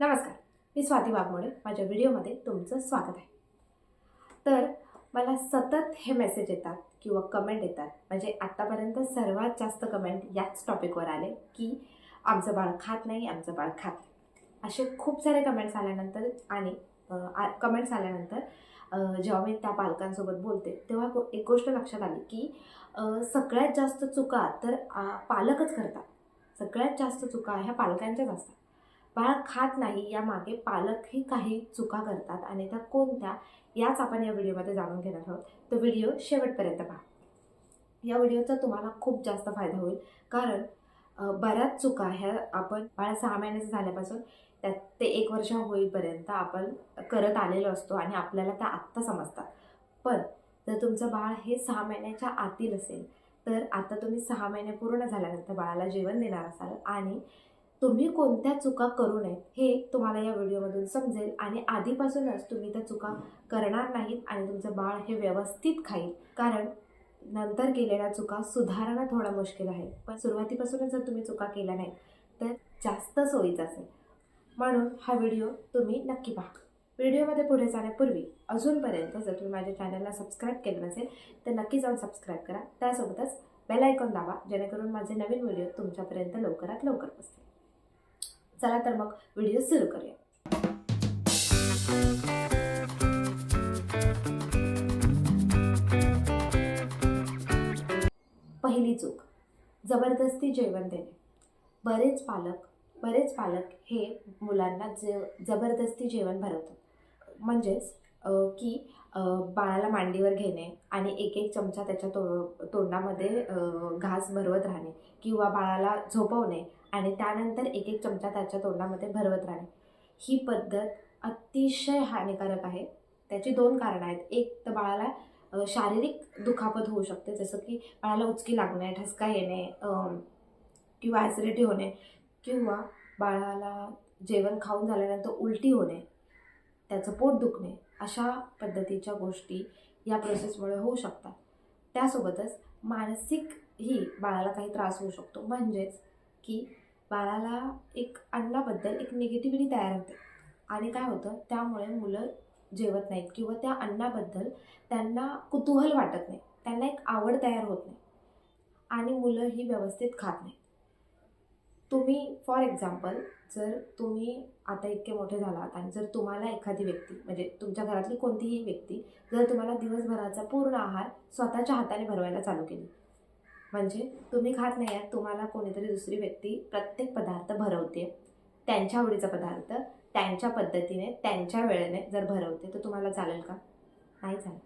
नमस्कार मी स्वाती वाघमोडे. माझ्या व्हिडिओमध्ये तुमचं स्वागत आहे. तर मला सतत हे मेसेज येतात किंवा कमेंट येतात. म्हणजे आत्तापर्यंत सर्वात जास्त कमेंट याच टॉपिकवर आले की आमचं बाळ खात नाही आमचं बाळ खात नाही. असे खूप सारे कमेंट्स आल्यानंतर आणि कमेंट्स आल्यानंतर जेव्हा मी त्या पालकांसोबत बोलते तेव्हा एक गोष्ट लक्षात आली की सगळ्यात जास्त चुका तर पालकच करतात. सगळ्यात जास्त चुका ह्या पालकांच्याच असतात. बाळ खात नाही यामागे पालकही काही चुका करतात. आणि त्या कोणत्या? याच आपण या व्हिडिओमध्ये जाणून घेणार आहोत. तर व्हिडिओ शेवटपर्यंत पहा. या व्हिडिओचा तुम्हाला खूप जास्त फायदा होईल. कारण बऱ्याच चुका ह्या आपण बाळ सहा महिन्याचं झाल्यापासून त्यात ते एक वर्ष होईपर्यंत आपण करत आलेलो असतो आणि आपल्याला त्या आत्ता समजतात. पण जर तुमचं बाळ हे सहा महिन्याच्या आतील असेल तर आता तुम्ही सहा महिने पूर्ण झाल्यानंतर बाळाला जेवण देणार असाल आणि तुम्ही कोणत्या चुका करू नयेत हे तुम्हाला या व्हिडिओमधून समजेल आणि आधीपासूनच तुम्ही त्या चुका करणार नाहीत आणि तुमचं बाळ हे व्यवस्थित खाईल. कारण नंतर केलेल्या चुका सुधारणं थोडा मुश्किल आहे. पण सुरुवातीपासूनच जर तुम्ही चुका केल्या नाहीत तर जास्त सोयीचं असेल. म्हणून हा व्हिडिओ तुम्ही नक्की पहा. व्हिडिओमध्ये पुढे जाण्यापूर्वी अजूनपर्यंत जर तुम्ही माझ्या चॅनलला सबस्क्राईब केलं नसेल तर नक्की जाऊन सबस्क्राईब करा. त्यासोबतच बेल आयकॉन दाबा जेणेकरून माझे नवीन व्हिडिओ तुमच्यापर्यंत लवकरात लवकर पोचतील चला तर मग व्हिडिओ सुरू करूया. पहिली चूक. जबरदस्ती जेवण देणे. बरेच पालक बरेच पालक हे मुलांना ज जबरदस्ती जेवण भरवतात. म्हणजेच की बाळाला मांडीवर घेणे आणि एक एक चमचा त्याच्या तो तोंडामध्ये घास भरवत राहणे किंवा बाळाला झोपवणे आणि त्यानंतर एक एक चमचा त्याच्या तोंडामध्ये भरवत राहणे. ही पद्धत अतिशय हानिकारक आहे. त्याची दोन कारणं आहेत. एक तर बाळाला शारीरिक दुखापत होऊ शकते जसं की बाळाला उचकी लागणे ठसका येणे किंवा ॲसिडिटी होणे किंवा बाळाला जेवण खाऊन झाल्यानंतर उलटी होणे त्याचं पोट दुखणे अशा पद्धतीच्या गोष्टी या प्रोसेसमुळे होऊ शकतात. त्यासोबतच मानसिकही बाळाला काही त्रास होऊ शकतो. म्हणजेच की बाळाला एक अन्नाबद्दल एक निगेटिव्हिटी तयार होते. आणि काय होतं? त्यामुळे मुलं जेवत नाहीत किंवा त्या अन्नाबद्दल त्यांना कुतूहल वाटत नाही. त्यांना एक आवड तयार होत नाही. आणि मुलं ही व्यवस्थित खात नाही तुम्ही फॉर एक्झाम्पल जर तुम्ही आता इतके मोठे झालात आणि जर तुम्हाला एखादी व्यक्ती म्हणजे तुमच्या घरातली कोणतीही व्यक्ती जर तुम्हाला दिवसभराचा पूर्ण आहार स्वतःच्या हाताने भरवायला चालू केली म्हणजे तुम्ही खात नाही आहात तुम्हाला कोणीतरी दुसरी व्यक्ती प्रत्येक पदार्थ भरवते. त्यांच्या आवडीचा पदार्थ त्यांच्या पद्धतीने त्यांच्या वेळेने जर भरवते तर तुम्हाला चालेल का? नाही चालेल.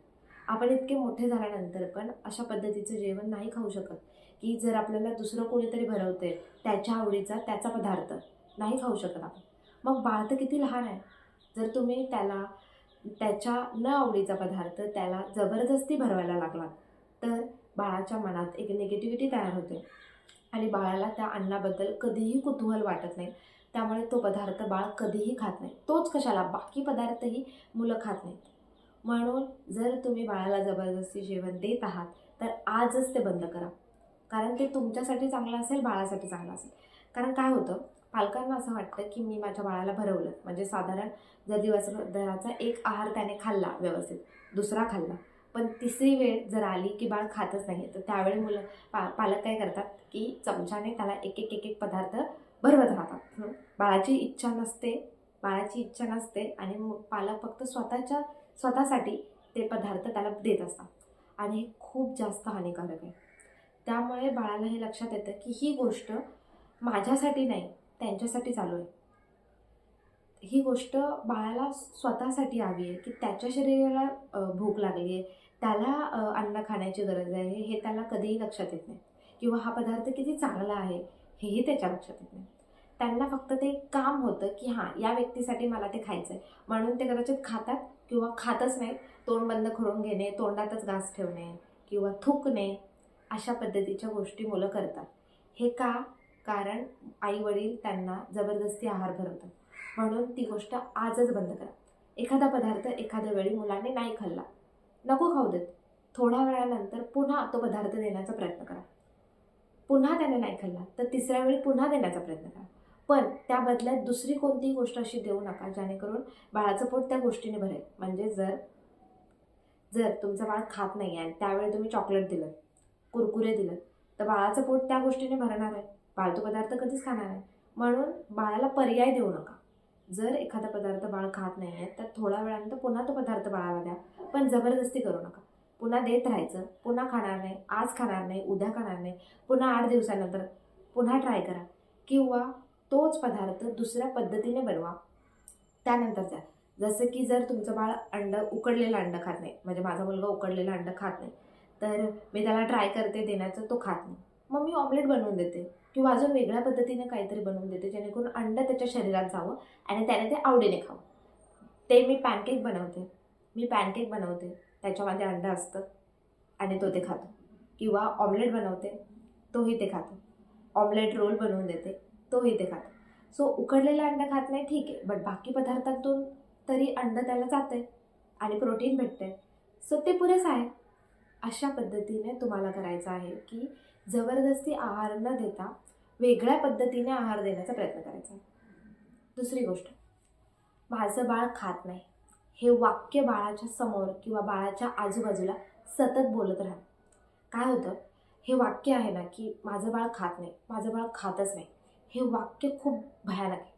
आपण इतके मोठे झाल्यानंतर पण अशा पद्धतीचं जेवण नाही खाऊ शकत की जर आपल्याला दुसरं कोणीतरी भरवते त्याच्या आवडीचा त्याचा पदार्थ नाही खाऊ शकत आपण. मग बाळ तर किती लहान आहे. जर तुम्ही त्याला त्याच्या न आवडीचा पदार्थ त्याला जबरदस्ती भरवायला लागला तर बाळाच्या मनात एक निगेटिव्हिटी तयार होते. आणि बाळाला त्या अन्नाबद्दल कधीही कुतूहल वाटत नाही. त्यामुळे तो पदार्थ बाळ कधीही खात नाही. तोच कशाला? बाकी पदार्थही मुलं खात नाहीत. म्हणून जर तुम्ही बाळाला जबरदस्ती जेवण देत आहात तर आजच ते बंद करा. कारण ते तुमच्यासाठी चांगलं असेल बाळासाठी चांगलं असेल. कारण काय होतं? पालकांना असं वाटतं की मी माझ्या बाळाला भरवलं. म्हणजे साधारण जर दिवसभराचा एक आहार त्याने खाल्ला व्यवस्थित दुसरा खाल्ला. पण तिसरी वेळ जर आली की बाळ खातच नाही तर त्यावेळी मुलं पा पालक काय करतात की चमच्याने त्याला एक एक एक एक पदार्थ भरवत राहतात. बाळाची इच्छा नसते बाळाची इच्छा नसते आणि मग पालक फक्त स्वतःच्या स्वतःसाठी ते पदार्थ त्याला देत असतात. आणि हे खूप जास्त हानिकारक आहे. त्यामुळे बाळाला हे लक्षात येतं की ही गोष्ट माझ्यासाठी नाही त्यांच्यासाठी चालू आहे. ही गोष्ट बाळाला स्वतःसाठी हवी आहे की त्याच्या शरीराला भूक लागली आहे त्याला अन्न खाण्याची गरज आहे हे त्याला कधीही लक्षात येत नाही. किंवा हा पदार्थ किती चांगला आहे हेही त्याच्या लक्षात येत नाही. त्यांना फक्त ते एक काम होतं की हां या व्यक्तीसाठी मला ते खायचं आहे म्हणून ते कदाचित खातात किंवा खातच नाही तोंड बंद करून घेणे तोंडातच घास ठेवणे किंवा थुकणे अशा पद्धतीच्या गोष्टी मुलं करतात. हे का? कारण आई वडील त्यांना जबरदस्ती आहार भरवतात. म्हणून ती गोष्ट आजच बंद करा. एखादा पदार्थ एखाद्या वेळी मुलांनी नाही खाल्ला. नको खाऊ देत. थोड्या वेळानंतर पुन्हा तो पदार्थ देण्याचा प्रयत्न करा. पुन्हा त्याने नाही खाल्ला तर तिसऱ्या वेळी पुन्हा देण्याचा प्रयत्न करा. पण त्या बदल्यात दुसरी कोणतीही गोष्ट अशी देऊ नका जेणेकरून बाळाचं पोट त्या गोष्टीने भरेल. म्हणजे जर जर तुमचं बाळ खात नाही आहे आणि त्यावेळी तुम्ही चॉकलेट दिलं कुरकुरे दिलं तर बाळाचं पोट त्या गोष्टीने भरणार आहे. बाळ तो पदार्थ कधीच खाणार आहे म्हणून बाळाला पर्याय देऊ नका. जर एखादा पदार्थ बाळ खात नाही आहे तर थोड्या वेळानंतर पुन्हा तो पदार्थ बाळाला द्या. पण जबरदस्ती करू नका. पुन्हा देत राहायचं पुन्हा खाणार नाही आज खाणार नाही उद्या खाणार नाही पुन्हा आठ दिवसानंतर पुन्हा ट्राय करा. किंवा तोच पदार्थ दुसऱ्या पद्धतीने बनवा. त्यानंतर द्या. जसं की जर तुमचं बाळ अंड उकडलेलं अंड खात नाही म्हणजे माझा मुलगा उकडलेलं अंड खात नाही तर मी त्याला ट्राय करते देण्याचं तो खात नाही. मग मी ऑमलेट बनवून देते. किंवा अजून वेगळ्या पद्धतीने काहीतरी बनवून देते जेणेकरून अंडं त्याच्या शरीरात जावं आणि त्याने ते आवडीने खावं. ते मी पॅनकेक बनवते. मी पॅनकेक बनवते. त्याच्यामध्ये अंडं असतं आणि तो ते खातो. किंवा ऑमलेट बनवते तोही ते खातो. ऑमलेट रोल बनवून देते तोही ते खातो. सो उकडलेलं अंडं खात नाही ठीक आहे. बट बाकी पदार्थातून तरी अंड त्याला जाते आणि प्रोटीन भेटते सो ते पुरेसं आहे. अशा पद्धतीने तुम्हाला करायचं आहे की जबरदस्ती आहार न देता वेगळ्या पद्धतीने आहार देण्याचा प्रयत्न करायचा. आहे दुसरी गोष्ट माझं बाळ खात नाही. हे वाक्य बाळाच्या समोर किंवा बाळाच्या आजूबाजूला सतत बोलत राहा काय होतं? हे वाक्य आहे ना की माझं बाळ खात नाही माझं बाळ खातच नाही. हे वाक्य खूप भयानक आहे.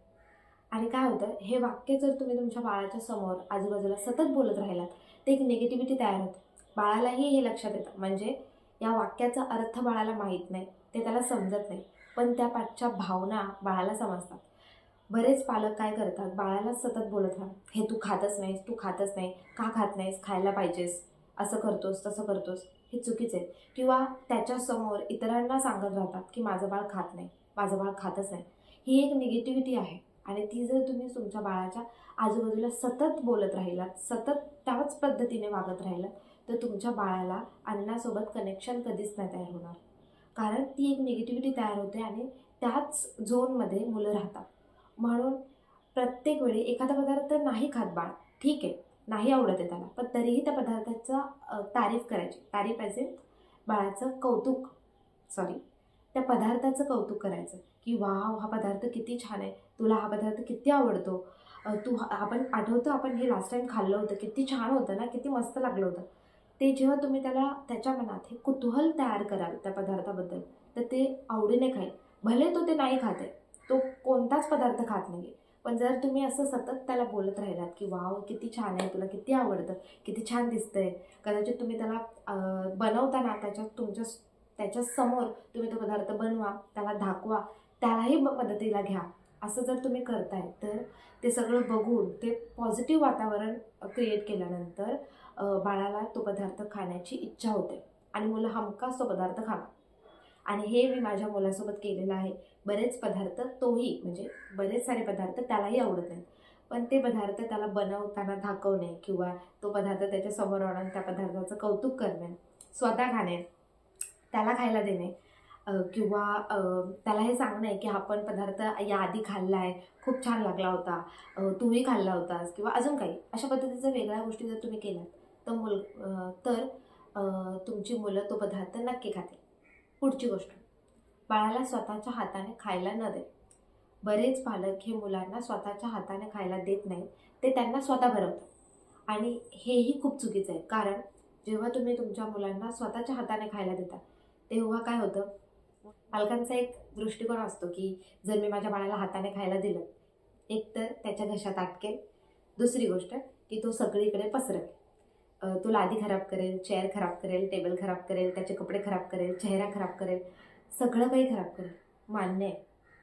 आणि काय होतं? हे वाक्य जर तुम्ही तुमच्या बाळाच्या समोर आजूबाजूला सतत बोलत राहिलात ते एक निगेटिव्हिटी तयार होते. बाळालाही हे लक्षात येतं. म्हणजे या वाक्याचा अर्थ बाळाला माहीत नाही ते त्याला समजत नाही. पण त्या पाठच्या भावना बाळाला समजतात. बरेच पालक काय करतात? बाळाला सतत बोलत राहा हे तू खातच नाहीस तू खातच नाही का खात नाहीस? खायला पाहिजेस. असं करतोस तसं करतोस. हे चुकीचं आहे. किंवा त्याच्यासमोर इतरांना सांगत राहतात की माझं बाळ खात नाही माझं बाळ खातच नाही. ही एक निगेटिव्हिटी आहे. आणि ती जर तुम्ही तुमच्या बाळाच्या आजूबाजूला सतत बोलत राहिलात सतत त्याच पद्धतीने वागत राहिलं तर तुमच्या बाळाला अन्नासोबत कनेक्शन कधीच नाही तयार होणार. कारण ती एक निगेटिव्हिटी तयार होते आणि त्याच झोनमध्ये मुलं राहतात. म्हणून प्रत्येक वेळी एखादा पदार्थ नाही खात बाळ ठीक आहे नाही आवडत आहे त्याला पण तरीही त्या पदार्थाचा तारीफ करायची. तारीफ ॲज बाळाचं कौतुक सॉरी त्या पदार्थाचं कौतुक करायचं की वाव हा पदार्थ किती छान आहे तुला हा पदार्थ किती आवडतो तू आपण आठवतं आपण हे लास्ट टाईम खाल्लं होतं. किती छान होतं ना किती मस्त लागलं होतं. ते जेव्हा तुम्ही त्याला त्याच्या मनात हे कुतूहल तयार कराल त्या पदार्थाबद्दल तर ते आवडीने खाईल. भले तो ते नाही खात आहे. तो कोणताच पदार्थ खात नाही पण जर तुम्ही असं सतत त्याला बोलत राहिलात की वाव किती छान आहे तुला किती आवडतं किती छान दिसतंय. कदाचित तुम्ही त्याला बनवताना त्याच्या तुमच्या त्याच्यासमोर तुम्ही तो पदार्थ बनवा त्याला दाखवा त्यालाही मदतीला घ्या. असं जर तुम्ही करताय तर ते सगळं बघून ते पॉझिटिव्ह वातावरण क्रिएट केल्यानंतर बाळाला तो पदार्थ खाण्याची इच्छा होते. आणि मुलं हमखास तो पदार्थ खावा आणि हे मी माझ्या मुलासोबत केलेलं आहे. बरेच पदार्थ तोही म्हणजे बरेच सारे पदार्थ त्यालाही आवडत नाहीत. पण ते पदार्थ त्याला बनवताना दाखवणे किंवा तो पदार्थ त्याच्यासमोर आणून त्या पदार्थाचं कौतुक करणे स्वतः खाणे त्याला खायला देणे किंवा त्याला हे सांगणं आहे की हा पण पदार्थ याआधी खाल्ला आहे खूप छान लागला होता तुम्ही तूही खाल्ला होतास किंवा अजून काही अशा पद्धतीच्या वेगळ्या गोष्टी जर तुम्ही केल्यात तर मुल तर तुमची मुलं तो पदार्थ नक्की खातील. पुढची गोष्ट बाळाला स्वतःच्या हाताने खायला न दे बरेच पालक हे मुलांना स्वतःच्या हाताने खायला देत नाही ते त्यांना स्वतः भरवतात. आणि हेही खूप चुकीचं आहे कारण जेव्हा तुम्ही तुमच्या मुलांना स्वतःच्या हाताने खायला देता तेव्हा काय होतं? पालकांचा एक दृष्टिकोन असतो की जर मी माझ्या बाळाला हाताने खायला दिलं एकतर त्याच्या घशात अटकेल. दुसरी गोष्ट की तो सगळीकडे पसरेल. तो लादी खराब करेल चेअर खराब करेल टेबल खराब करेल त्याचे कपडे खराब करेल चेहरा खराब करेल सगळं काही खराब करेल. मान्य आहे.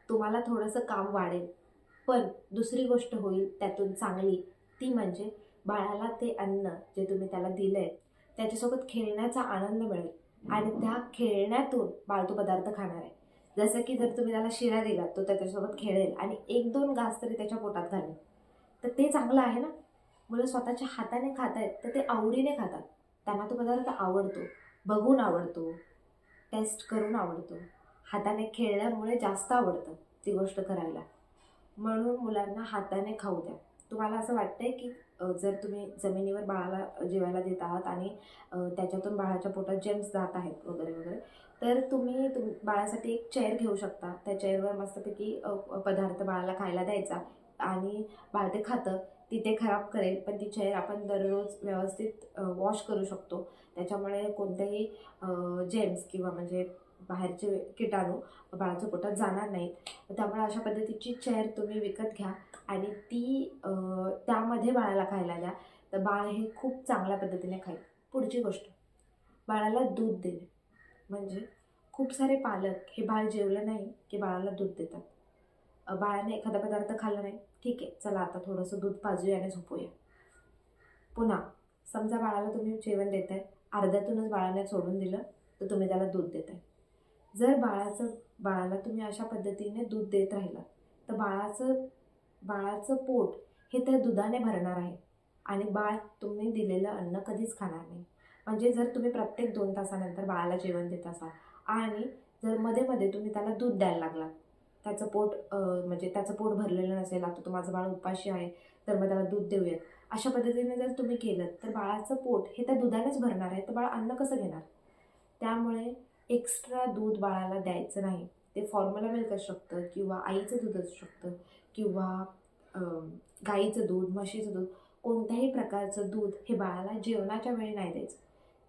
तुम्हाला थोडंसं काम वाढेल. पण दुसरी गोष्ट होईल त्यातून चांगली ती म्हणजे बाळाला ते अन्न जे तुम्ही त्याला दिलं आहे त्याच्यासोबत खेळण्याचा आनंद मिळेल. आणि त्या खेळण्यातून पाळतू पदार्थ खाणार आहे. जसं की जर तुम्ही त्याला शिरा दिला तो त्याच्यासोबत खेळेल आणि एक दोन घास तरी त्याच्या पोटात घालेल. तर ते चांगलं आहे ना? मुलं स्वतःच्या हाताने खात आहेत तर ते आवडीने खातात. त्यांना तो पदार्थ आवडतो. बघून आवडतो. टेस्ट करून आवडतो. हाताने खेळल्यामुळे जास्त आवडतं ती गोष्ट करायला. म्हणून मुलांना हाताने खाऊ द्या. तुम्हाला असं वाटतंय की जर तुम्ही जमिनीवर बाळाला जेवायला देत आहात आणि त्याच्यातून बाळाच्या पोटात जेम्स जात आहेत वगैरे वगैरे तर तुम्ही तुम बाळासाठी एक चेअर घेऊ शकता. त्या चेअरवर मस्तपैकी पदार्थ बाळाला खायला द्यायचा आणि बाळ ते खातं ती ते खराब करेल पण ती चेअर आपण दररोज व्यवस्थित वॉश करू शकतो. त्याच्यामुळे कोणतेही जेम्स किंवा म्हणजे बाहेरचे किटाणू बाळाच्या पोटात जाणार नाहीत. त्यामुळे अशा पद्धतीची चेअर तुम्ही विकत घ्या आणि ती त्यामध्ये बाळाला खायला द्या. तर बाळ हे खूप चांगल्या पद्धतीने खाईल. पुढची गोष्ट बाळाला दूध देणे म्हणजे खूप सारे पालक हे बाळ जेवलं नाही की बाळाला दूध देतात. बाळाने एखादा पदार्थ खाल्ला नाही. ठीक आहे चला आता थोडंसं दूध पाजूया आणि झोपूया. पुन्हा समजा बाळाला तुम्ही जेवण देत आहे अर्ध्यातूनच बाळाने सोडून दिलं तर तुम्ही त्याला दूध देत आहे जर बाळाचं बाळाला तुम्ही अशा पद्धतीने दूध देत राहिला तर बाळाचं बाळाचं पोट हे त्या दुधाने भरणार आहे. आणि बाळ तुम्ही दिलेलं अन्न कधीच खाणार नाही. म्हणजे जर तुम्ही प्रत्येक दोन तासानंतर बाळाला जेवण देत असाल आणि जर मध्ये मध्ये तुम्ही त्याला दूध द्यायला लागलात त्याचं पोट म्हणजे त्याचं पोट भरलेलं नसेल आता तो माझं बाळ उपाशी आहे तर मग त्याला दूध देऊयात. अशा पद्धतीने जर तुम्ही केलं तर बाळाचं पोट हे त्या दुधानेच भरणार आहे तर बाळ अन्न कसं घेणार? त्यामुळे एक्स्ट्रा दूध बाळाला द्यायचं नाही. ते फॉर्म्युला मिल्क असू शकतं किंवा आईचं दूध असू शकतं किंवा गाईचं दूध म्हशीचं दूध कोणत्याही प्रकारचं दूध हे बाळाला जेवणाच्या वेळी नाही द्यायचं.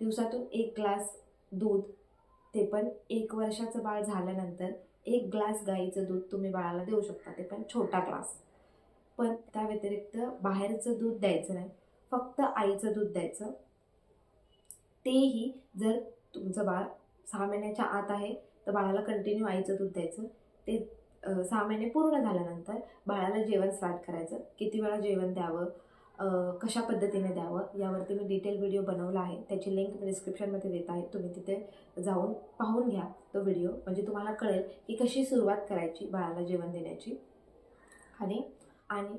दिवसातून एक ग्लास दूध ते पण एक वर्षाचं बाळ झाल्यानंतर एक ग्लास गाईचं दूध तुम्ही बाळाला देऊ शकता. ते पण छोटा ग्लास. पण त्या व्यतिरिक्त बाहेरचं दूध द्यायचं नाही. फक्त आईचं दूध द्यायचं. तेही जर तुमचं बाळ सहा महिन्याच्या आत आहे. तर बाळाला कंटिन्यू आईचं दूध द्यायचं. ते सहा महिने पूर्ण झाल्यानंतर बाळाला जेवण स्टार्ट करायचं. किती वेळा जेवण द्यावं? कशा पद्धतीने द्यावं? यावरती मी डिटेल व्हिडिओ बनवला आहे. त्याची लिंक मी डिस्क्रिप्शनमध्ये देत आहे. तुम्ही तिथे जाऊन पाहून घ्या तो व्हिडिओ म्हणजे तुम्हाला कळेल की कशी सुरुवात करायची बाळाला जेवण देण्याची. आणि आणि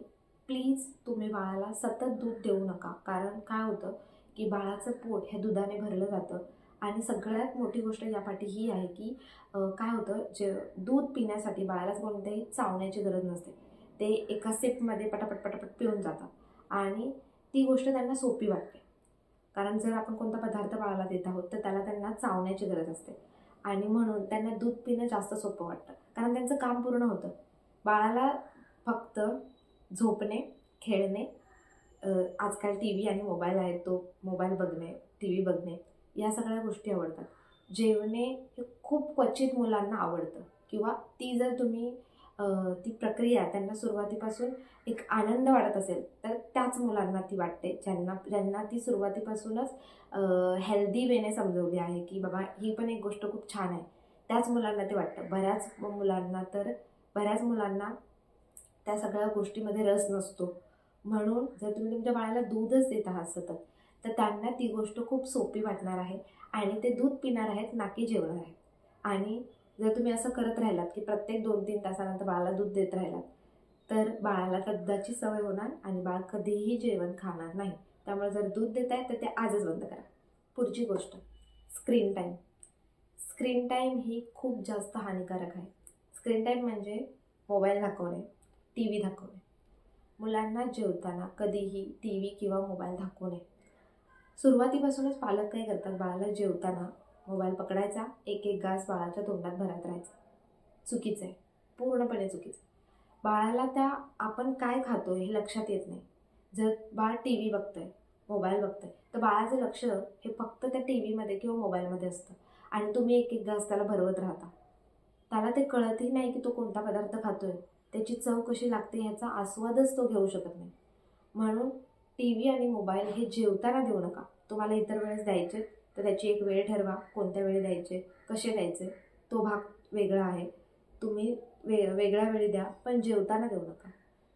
प्लीज तुम्ही बाळाला सतत दूध देऊ नका. कारण काय होतं की बाळाचं पोट हे दुधाने भरलं जातं. आणि सगळ्यात मोठी गोष्ट यापाठी ही आहे की काय होतं जे दूध पिण्यासाठी बाळाला कोणत्याही चावण्याची गरज नसते. ते एका सिपमध्ये पटापट पटापट पिऊन जातात. आणि ती गोष्ट त्यांना सोपी वाटते. कारण जर आपण कोणता पदार्थ बाळाला देत आहोत तर त्याला त्यांना चावण्याची गरज असते. आणि म्हणून त्यांना दूध पिणं जास्त सोपं वाटतं. कारण त्यांचं काम पूर्ण होतं. बाळाला फक्त झोपणे खेळणे आजकाल टी व्ही आणि मोबाईल आहे तो मोबाईल बघणे टी व्ही बघणे या सगळ्या गोष्टी आवडतात. जेवणे हे खूप क्वचित मुलांना आवडतं. किंवा ती जर तुम्ही ती प्रक्रिया त्यांना सुरुवातीपासून एक आनंद वाटत असेल तर त्याच मुलांना ती वाटते. ज्यांना ज्यांना ती सुरुवातीपासूनच हेल्दी वेने समजवली आहे की बाबा ही पण एक गोष्ट खूप छान आहे. त्याच मुलांना ते वाटतं. बऱ्याच मुलांना तर बऱ्याच मुलांना त्या सगळ्या गोष्टीमध्ये रस नसतो. म्हणून जर तुम्ही तुमच्या बाळाला दूधच देत आहात सतत तर त्यांना ती गोष्ट खूप सोपी वाटणार आहे आणि ते दूध पिणार आहेत ना की जेवणार आहेत. आणि जर तुम्ही असं करत राहिलात की प्रत्येक दोन तीन तासानंतर बाळाला दूध देत राहिलात तर बाळाला त्या दुधाची सवय होणार आणि बाळ कधीही जेवण खाणार नाही. त्यामुळे जर दूध देत आहे तर ते आजच बंद करा. पुढची गोष्ट स्क्रीन टाईम स्क्रीन टाईम ही खूप जास्त हानिकारक आहे. स्क्रीन टाईम म्हणजे मोबाईल दाखवणे टी व्ही दाखवणे. मुलांना जेवताना कधीही टी व्ही किंवा मोबाईल दाखवू नये. सुरुवातीपासूनच पालक काय करतात? बाळाला जेवताना मोबाईल पकडायचा एक एक घास बाळाच्या तोंडात भरत राहायचा. चुकीचं आहे. पूर्णपणे चुकीचं बाळाला त्या आपण काय खातो हे लक्षात येत नाही. जर बाळ टी व्ही बघतंय मोबाईल बघतंय तर बाळाचं लक्ष हे फक्त त्या टी व्हीमध्ये किंवा मोबाईलमध्ये असतं. आणि तुम्ही एक एक घास त्याला भरवत राहता. त्याला ते कळतही नाही की तो कोणता पदार्थ खातोय. त्याची चव कशी लागते ह्याचा आस्वादच तो घेऊ शकत नाही. म्हणून टी व्ही आणि मोबाईल हे जेवताना देऊ नका. तुम्हाला इतर वेळेस द्यायचे तर त्याची एक वेळ ठरवा कोणत्या वेळी द्यायचे कसे द्यायचे तो भाग वेगळा आहे. तुम्ही वे वेगळ्या वेळी द्या पण जेवताना देऊ नका.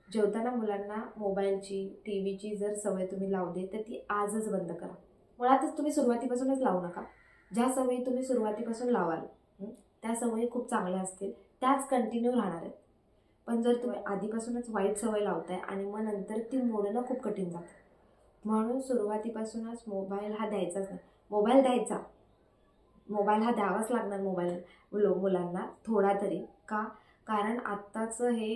जेवताना मुलांना मोबाईलची टी व्हीची जर सवय तुम्ही लावली तर ती आजच बंद करा. मुळातच तुम्ही सुरुवातीपासूनच लावू नका. ज्या सवयी तुम्ही सुरुवातीपासून लावाल त्या सवयी खूप चांगल्या असतील त्याच कंटिन्यू राहणार आहेत. पण जर तुम्ही आधीपासूनच वाईट सवय लावताय आणि मग नंतर ती मोडणं खूप कठीण जातं. म्हणून सुरुवातीपासूनच मोबाईल हा द्यायचाच नाही. मोबाईल द्यायचा. मोबाईल हा द्यावाच लागणार मोबाईल मुलं मुलांना थोडा तरी. का? कारण आत्ताचं हे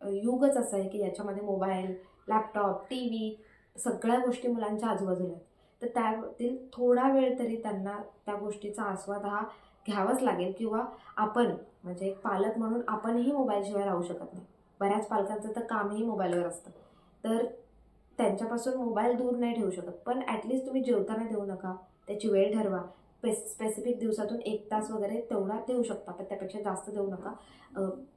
युगच असं आहे की याच्यामध्ये मोबाईल लॅपटॉप टी व्ही सगळ्या गोष्टी मुलांच्या आजूबाजूला आहेत. तर त्यातील थोडा वेळ तरी त्यांना त्या गोष्टीचा आस्वाद हा घ्यावाच लागेल किंवा आपण म्हणजे एक पालक म्हणून आपणही मोबाईलशिवाय राहू शकत नाही. बऱ्याच पालकांचं तर कामही मोबाईलवर असतं. तर त्यांच्यापासून मोबाईल दूर नाही ठेवू शकत. पण ॲटलिस्ट तुम्ही जेवताना देऊ नका. त्याची वेळ ठरवा. स्पेसिफिक दिवसातून एक तास वगैरे तेवढा देऊ शकता पण त्यापेक्षा जास्त देऊ नका.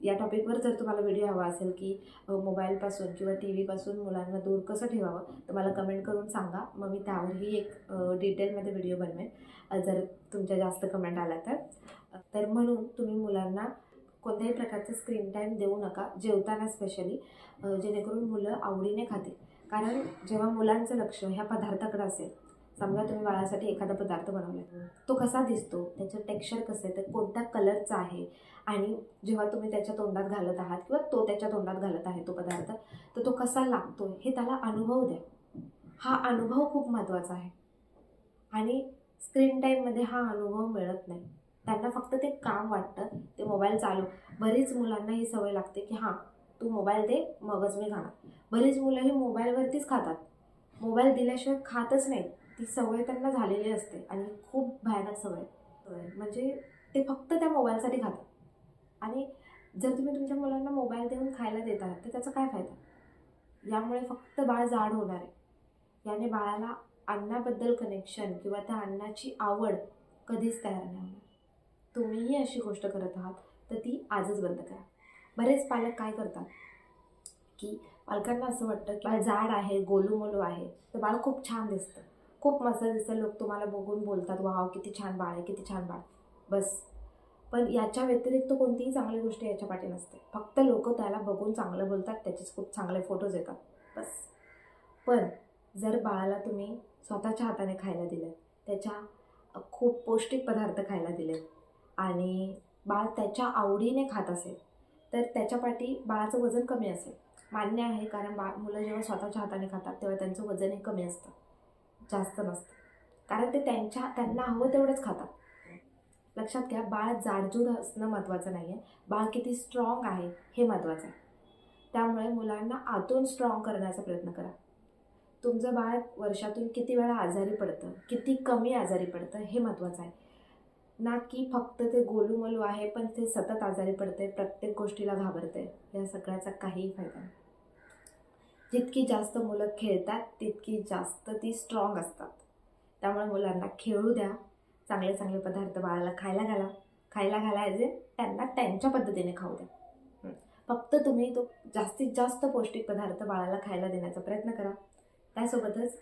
या टॉपिकवर जर तुम्हाला व्हिडिओ हवा असेल की मोबाईलपासून किंवा टी व्हीपासून मुलांना दूर कसं ठेवावं तर मला कमेंट करून सांगा. मग मी त्यावरही एक डिटेलमध्ये व्हिडिओ बनवेन. जर तुमच्या जास्त कमेंट आल्या तर. तर म्हणून तुम्ही मुलांना कोणत्याही प्रकारचं स्क्रीन टाईम देऊ नका जेवताना स्पेशली जेणेकरून मुलं आवडीने खातील. कारण जेव्हा मुलांचं लक्ष ह्या पदार्थाकडे असेल समजा तुम्ही बाळासाठी एखादा पदार्थ बनवला तो कसा दिसतो? त्याचं टेक्स्चर कसं आहे? तर कोणत्या कलरचा आहे? आणि जेव्हा तुम्ही त्याच्या तोंडात घालत आहात किंवा तो त्याच्या तोंडात घालत आहे तो पदार्थ तर तो कसा लागतो हे त्याला अनुभव द्या. हा अनुभव खूप महत्त्वाचा आहे. आणि स्क्रीन टाईममध्ये हा अनुभव मिळत नाही. त्यांना फक्त ते काम वाटतं ते मोबाईल चालू. बरीच मुलांना ही सवय लागते की हां तू मोबाईल दे मगच मी खाणार. बरीच मुलं ही मोबाईलवरतीच खातात. मोबाईल दिल्याशिवाय खातच नाही ती सवय त्यांना झालेली असते आणि खूप भयानक सवय. सवय. म्हणजे ते फक्त त्या मोबाईलसाठी खातात. आणि जर तुम्ही तुमच्या मुलांना मोबाईल देऊन खायला देत आहात तर त्याचा काय फायदा? यामुळे फक्त बाळ जाड होणार आहे. याने बाळाला अन्नाबद्दल कनेक्शन किंवा त्या अन्नाची आवड कधीच तयार नाही होणार. तुम्हीही अशी गोष्ट करत आहात तर ती आजच बंद करा. बरेच पालक काय करतात? की पालकांना असं वाटतं की बाळ जाड आहे गोलूमोलू आहे तर बाळ खूप छान दिसतं. खूप मस्त दिसतं लोक तुम्हाला बघून बोलतात वाव किती छान बाळ आहे किती छान बाळ. बस. पण याच्या व्यतिरिक्त कोणतीही चांगली गोष्ट याच्या पाठी नसते. फक्त लोक त्याला बघून चांगलं बोलतात त्याचेच खूप चांगले फोटोज येतात. बस. पण जर बाळाला तुम्ही स्वतःच्या हाताने खायला दिलं त्याच्या खूप पौष्टिक पदार्थ खायला दिले आणि बाळ त्याच्या आवडीने खात असेल तर त्याच्या पाठी बाळाचं वजन कमी असेल. मान्य आहे कारण बा मुलं जेव्हा स्वतःच्या हाताने खातात तेव्हा त्यांचं वजनही कमी असतं. जास्त नसतं. कारण ते त्यांच्या त्यांना हवं तेवढंच खातात. लक्षात घ्या बाळ जाडजूड असणं महत्त्वाचं नाही आहे बाळ किती स्ट्रॉंग आहे हे महत्त्वाचं आहे. त्यामुळे मुलांना आतून स्ट्रॉंग करण्याचा प्रयत्न करा. तुमचं बाळ वर्षातून किती वेळा आजारी पडतं किती कमी आजारी पडतं हे महत्त्वाचं आहे. ना की फक्त ते गोलूमोलू आहे पण ते सतत आजारी पडते प्रत्येक गोष्टीला घाबरते या सगळ्याचा काहीही फायदा नाही. जितकी जास्त मुलं खेळतात तितकी जास्त ती स्ट्रॉंग असतात. त्यामुळे मुलांना खेळू द्या. चांगले चांगले पदार्थ बाळाला खायला घाला. खायला घालायचे त्यांना त्यांच्या पद्धतीने खाऊ द्या. फक्त तुम्ही तो जास्तीत जास्त पौष्टिक पदार्थ बाळाला खायला देण्याचा प्रयत्न करा. त्यासोबतच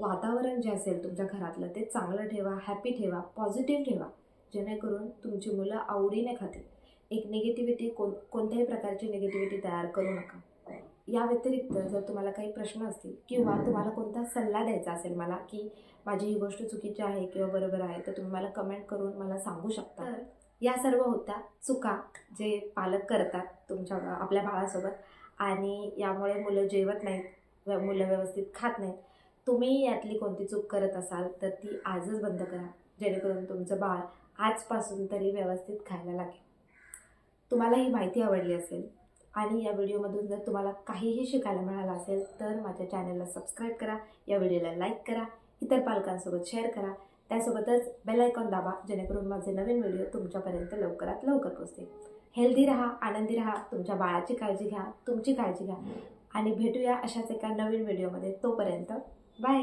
वातावरण जे असेल तुमच्या घरातलं ते चांगलं ठेवा हॅपी ठेवा पॉझिटिव्ह ठेवा. जेणेकरून तुमची मुलं आवडीने खातील. एक निगेटिव्हिटी कोण कोणत्याही प्रकारची निगेटिव्हिटी तयार करू नका. या व्यतिरिक्त जर तुम्हाला काही प्रश्न असतील किंवा तुम्हाला कोणता सल्ला द्यायचा असेल मला की माझी ही गोष्ट चुकीची आहे किंवा बरोबर आहे तर तुम्ही मला कमेंट करून मला सांगू शकता. या सर्व होत्या चुका जे पालक करतात तुमच्या आपल्या बाळासोबत आणि यामुळे मुलं जेवत नाहीत मुलं व्यवस्थित खात नाहीत. तुम्ही यातली कोणती चूक करत असाल तर ती आजच बंद करा. जेणेकरून तुमचं बाळ आजपासून तरी व्यवस्थित खायला लागेल. तुम्हाला ही माहिती आवडली असेल आणि या व्हिडिओमधून जर तुम्हाला काहीही शिकायला मिळालं असेल तर माझ्या चॅनलला सबस्क्राईब करा या व्हिडिओला लाईक करा इतर पालकांसोबत शेअर करा. त्यासोबतच बेल आयकॉन दाबा जेणेकरून माझे नवीन व्हिडिओ तुमच्यापर्यंत लवकरात लवकर पोचतील हेल्दी राहा आनंदी राहा तुमच्या बाळाची काळजी घ्या तुमची काळजी घ्या. आणि भेटूया अशाच एका नवीन व्हिडिओमध्ये. तोपर्यंत बाय